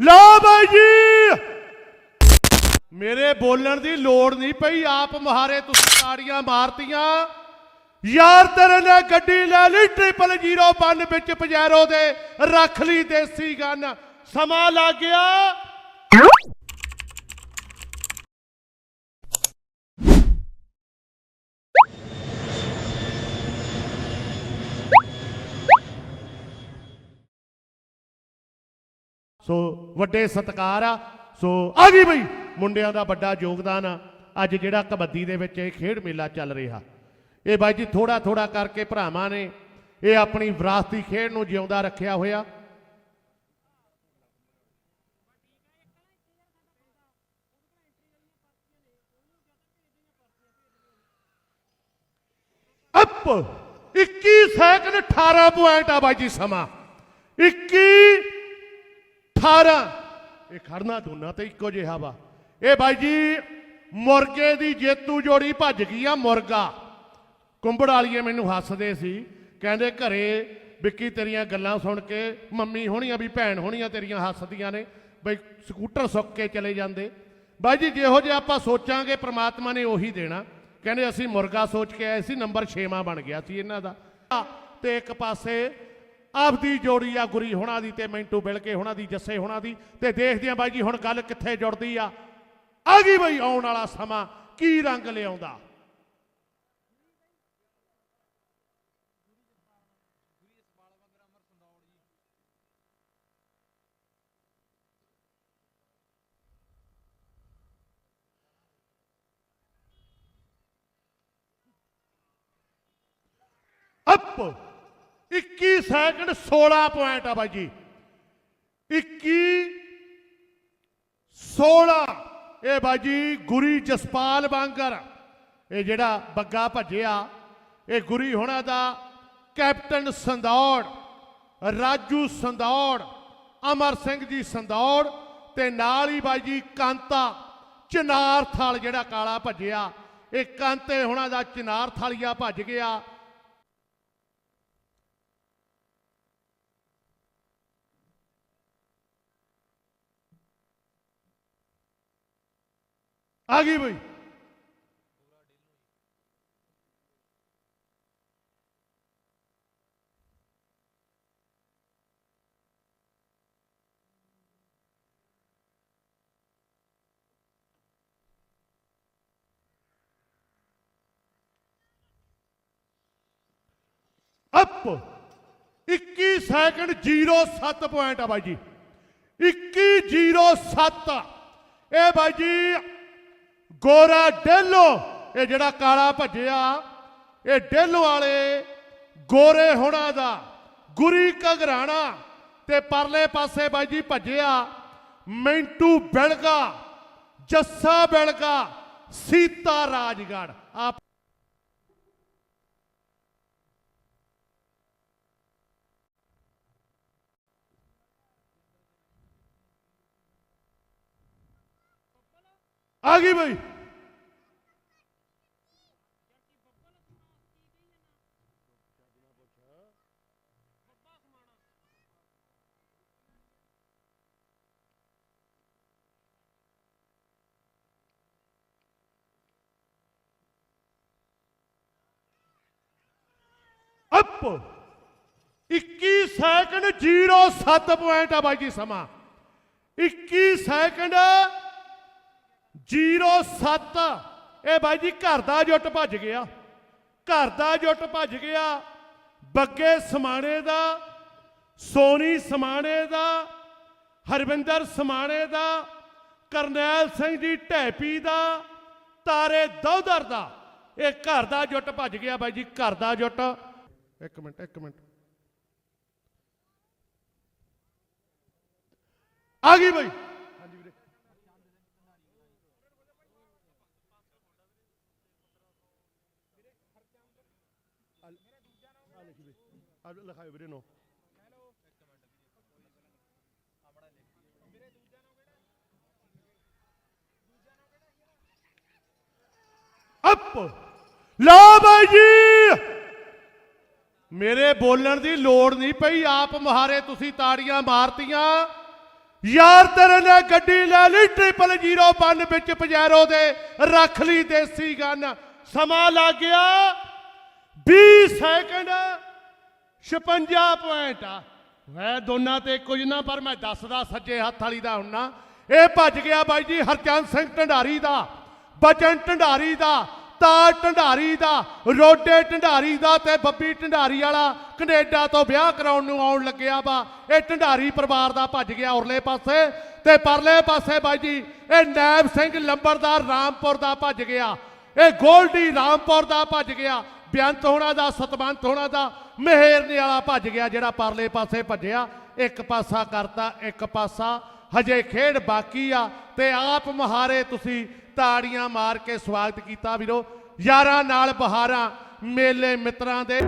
ਲਓ ਬਾਈ ਜੀ। ਮੇਰੇ ਬੋਲਣ ਦੀ ਲੋੜ ਨਹੀਂ ਪਈ, ਆਪ ਮੁਹਾਰੇ ਤੁਸੀਂ ਤਾੜੀਆਂ ਮਾਰਤੀਆਂ। ਯਾਰ ਤੇਰੇ ਨੇ ਗੱਡੀ ਲੈ ਲਈ ਟ੍ਰਿਪਲ 01 ਵਿੱਚ ਪਜੈਰੋ ਦੇ ਰੱਖ ਲਈ ਦੇਸੀ ਗਨ ਸਮਾਂ ਲੱਗ ਗਿਆ। ਸੋ ਵੱਡੇ ਸਤਕਾਰ ਆ। ਸੋ ਆ ਗਈ ਬਈ, ਮੁੰਡਿਆਂ ਦਾ ਵੱਡਾ ਯੋਗਦਾਨ ਆ। ਅੱਜ ਜਿਹੜਾ ਕਬੱਡੀ ਦੇ ਵਿੱਚ ਇਹ ਖੇਡ ਮੇਲਾ ਚੱਲ ਰਿਹਾ। ਇਹ ਬਾਈ ਜੀ ਥੋੜਾ ਥੋੜਾ ਕਰਕੇ ਭਰਾਵਾਂ ਨੇ ਇਹ ਆਪਣੀ ਵਿਰਾਸਤੀ ਖੇਡ ਨੂੰ ਜਿਉਂਦਾ ਰੱਖਿਆ ਹੋਇਆ। ਅਪ 21 ਸੈਕਿੰਡ 18 ਪੁਆਇੰਟ ਆ ਬਾਈ ਜੀ ਸਮਾਂ। 21 18 ਇਹ ਖੜਨਾ ਦੋਨਾਂ ਤੇ ਇੱਕੋ ਜਿਹਾ ਵਾ। ਇਹ ਬਾਈ ਜੀ, ਮੁਰਗੇ ਦੀ ਜੇਤੂ ਜੋੜੀ ਭੱਜ ਗਈ ਆ, ਮੁਰਗਾ। ਕੁੰਬੜ ਵਾਲੀਏ ਮੈਨੂੰ ਹੱਸਦੇ ਸੀ। ਕਹਿੰਦੇ ਘਰੇ ਵਿੱਕੀ ਤੇਰੀਆਂ ਗੱਲਾਂ ਸੁਣ ਕੇ ਮੰਮੀ ਹੋਣੀਆਂ ਵੀ ਭੈਣ ਹੋਣੀਆਂ ਤੇਰੀਆਂ ਹੱਸਦੀਆਂ ਨੇ। ਬਈ ਸਕੂਟਰ ਸੁੱਕ ਕੇ ਚਲੇ ਜਾਂਦੇ। ਬਾਈ ਜੀ, ਜਿਹੋ ਜਿਹਾ ਆਪਾਂ ਸੋਚਾਂਗੇ, ਪ੍ਰਮਾਤਮਾ ਨੇ ਉਹੀ ਦੇਣਾ। ਕਹਿੰਦੇ ਅਸੀਂ ਮੁਰਗਾ ਸੋਚ ਕੇ ਆਏ ਸੀ, ਨੰਬਰ 6ਵਾਂ ਬਣ ਗਿਆ ਸੀ ਇਹਨਾਂ ਦਾ। ਤੇ ਇੱਕ ਪਾਸੇ ਆਪਦੀ ਜੋੜੀ ਆ ਗੁਰੀ ਹੋਣਾ ਦੀ ਤੇ ਮੈਂਟੂ ਬਿਲਕੇ ਹੋਣਾ ਦੀ, ਜੱਸੇ ਹੋਣਾ ਦੀ ਤੇ ਦੇਖਦੇ ਆ ਬਾਈ ਜੀ ਹੁਣ ਗੱਲ ਕਿੱਥੇ ਜੁੜਦੀ ਆ। ਆ ਗਈ ਬਈ ਆਉਣ ਵਾਲਾ ਸਮਾਂ, ਕੀ ਰੰਗ ਲਿਆਉਂਦਾ? ਅਪ! 21 ਸੈਕਿੰਡ 16 ਪੁਆਇੰਟ ਆ ਬਾਈ ਜੀ। 21 16 ਇਹ ਬਾਈ ਜੀ ਗੁਰੀ ਜਸਪਾਲ ਬਾਂਗਰ। ਇਹ ਜਿਹੜਾ ਬੱਗਾ ਭੱਜਿਆ, ਇਹ ਗੁਰੀ ਹੋਣਾ ਦਾ ਕੈਪਟਨ ਸੰਦੌੜ, ਰਾਜੂ ਸੰਦੌੜ, ਅਮਰ ਸਿੰਘ ਜੀ ਸੰਦੌੜ ਤੇ ਨਾਲ ਹੀ ਬਾਈ ਜੀ ਕਾਂਤਾ ਚਨਾਰਥਲ ਜਿਹੜਾ ਕਾਲਾ ਭੱਜਿਆ। ਇਹ ਕਾਂਤੇ ਹੋਣਾ ਦਾ ਚਨਾਰਥਲੀਆ ਭੱਜ ਗਿਆ। ਆ ਗਈ ਬਈ। ਅਪ। 21 ਸੈਕਿੰਡ 07 ਪੁਆਇੰਟ ਆ ਬਾਈ ਜੀ। 2107 ਇਹ ਬਾਈ ਜੀ ਗੋਰਾ ਡੇਲੋ, ਇਹ ਜਿਹੜਾ ਕਾਲਾ ਭੱਜਿਆ, ਇਹ ਡੇਲੋ ਵਾਲੇ ਗੋਰੇ ਹੋਣਾ ਦਾ ਗੁਰੀ ਘਗਰਾਣਾ ਤੇ ਪਰਲੇ ਪਾਸੇ ਬਾਈ ਜੀ ਭੱਜਿਆ, ਮਿੰਟੂ ਬਿਲਗਾ, ਜੱਸਾ ਬਿਲਗਾ, ਸੀਤਾ ਰਾਜਗੜ ਆਪ ਆ ਗਈ ਬਈ। ਅਪ। 21 ਸੈਕਿੰਡ 07 ਪੁਆਇੰਟ ਆ ਬਾਈ ਜੀ ਸਮਾਂ। 21 ਸੈਕਿੰਡ 07 ਇਹ ਬਾਈ ਜੀ, ਘਰ ਦਾ ਜੁੱਟ ਭੱਜ ਗਿਆ। ਘਰ ਦਾ ਜੁੱਟ ਭੱਜ ਗਿਆ। ਬੱਗੇ ਸਮਾਣੇ ਦਾ, ਸੋਨੀ ਸਮਾਣੇ ਦਾ, ਹਰਵਿੰਦਰ ਸਮਾਣੇ ਦਾ, ਕਰਨੈਲ ਸਿੰਘ ਜੀ ਢੈਪੀ ਦਾ, ਤਾਰੇ ਦੌਦਰ ਦਾ। ਇਹ ਘਰ ਦਾ ਜੁੱਟ ਭੱਜ ਗਿਆ ਬਾਈ ਜੀ, ਘਰ ਦਾ ਜੁੱਟ। ਇੱਕ ਮਿੰਟ ਇੱਕ ਮਿੰਟ। ਆ ਗਈ ਬਾਈ। ਆ ਲਿਖਾਓ ਵੀਰੇ ਨੋ। ਅਪ! ਲਓ ਬਾਈ ਜੀ! ਮੇਰੇ ਬੋਲਣ ਦੀ ਲੋੜ ਨਹੀਂ ਪਈ। ਆਪ ਮੁਹਾਰੇ ਤੁਸੀਂ ਤਾੜੀਆਂ ਮਾਰਤੀਆਂ। ਯਾਰ ਤੇਰੇ ਨੇ ਗੱਡੀ ਲੈ ਲਈ ਟ੍ਰਿਪਲ 01 ਵਿੱਚ ਪਜੈਰੋ ਦੇ। ਰੱਖ ਲਈ ਦੇਸੀ ਗਨ ਸਮਾਂ ਲੱਗ ਗਿਆ। 20 ਸੈਕਿੰਡ 56 ਪੁਆਇੰਟ ਆ। ਮੈਂ ਦੋਨਾਂ ਤੇ ਕੁਝ ਨਾ, ਪਰ ਮੈਂ ਦੱਸਦਾ ਸੱਜੇ ਹੱਥ ਵਾਲੀ ਦਾ ਹੁੰਨਾ। ਇਹ ਭੱਜ ਗਿਆ ਬਾਈ ਜੀ ਹਰਚੰਦ ਸਿੰਘ ਢੰਡਾਰੀ ਦਾ, ਬਚਨ ਢੰਡਾਰੀ ਦਾ, ਤਾਰ ਢੰਡਾਰੀ ਦਾ, ਰੋਡੇ ਢੰਡਾਰੀ ਦਾ ਤੇ ਬੱਬੀ ਢੰਡਾਰੀ ਵਾਲਾ ਕੈਨੇਡਾ ਤੋਂ ਵਿਆਹ ਕਰਾਉਣ ਨੂੰ ਆਉਣ ਲੱਗਿਆ ਵਾ। ਇਹ ਢੰਡਾਰੀ ਪਰਿਵਾਰ ਦਾ ਭੱਜ ਗਿਆ ਉਰਲੇ ਪਾਸੇ ਤੇ ਪਰਲੇ ਪਾਸੇ ਬਾਈ ਜੀ, ਇਹ ਨੈਬ ਸਿੰਘ ਲੰਬਰਦਾਰ ਰਾਮਪੁਰ ਦਾ ਭੱਜ ਗਿਆ। ਇਹ ਗੋਲਡੀ ਰਾਮਪੁਰ ਦਾ ਭੱਜ ਗਿਆ। ਬੇਅੰਤ ਹੋਣਾ ਦਾ, ਸਤਵੰਤ ਹੋਣਾ ਦਾ ਮਿਹਰਨੇ ਵਾਲਾ ਭੱਜ ਗਿਆ, ਜਿਹੜਾ ਪਰਲੇ ਪਾਸੇ ਭੱਜਿਆ। ਇੱਕ ਪਾਸਾ ਕਰਤਾ, ਇੱਕ ਪਾਸਾ। ਹਜੇ ਖੇਡ ਬਾਕੀ ਆ ਤੇ ਆਪ ਮਹਾਰੇ ਤੁਸੀਂ ਤਾੜੀਆਂ ਮਾਰ ਕੇ ਸਵਾਗਤ ਕੀਤਾ ਵੀਰੋ। ਯਾਰਾਂ ਨਾਲ ਬਹਾਰਾਂ, ਮੇਲੇ ਮਿੱਤਰਾਂ ਦੇ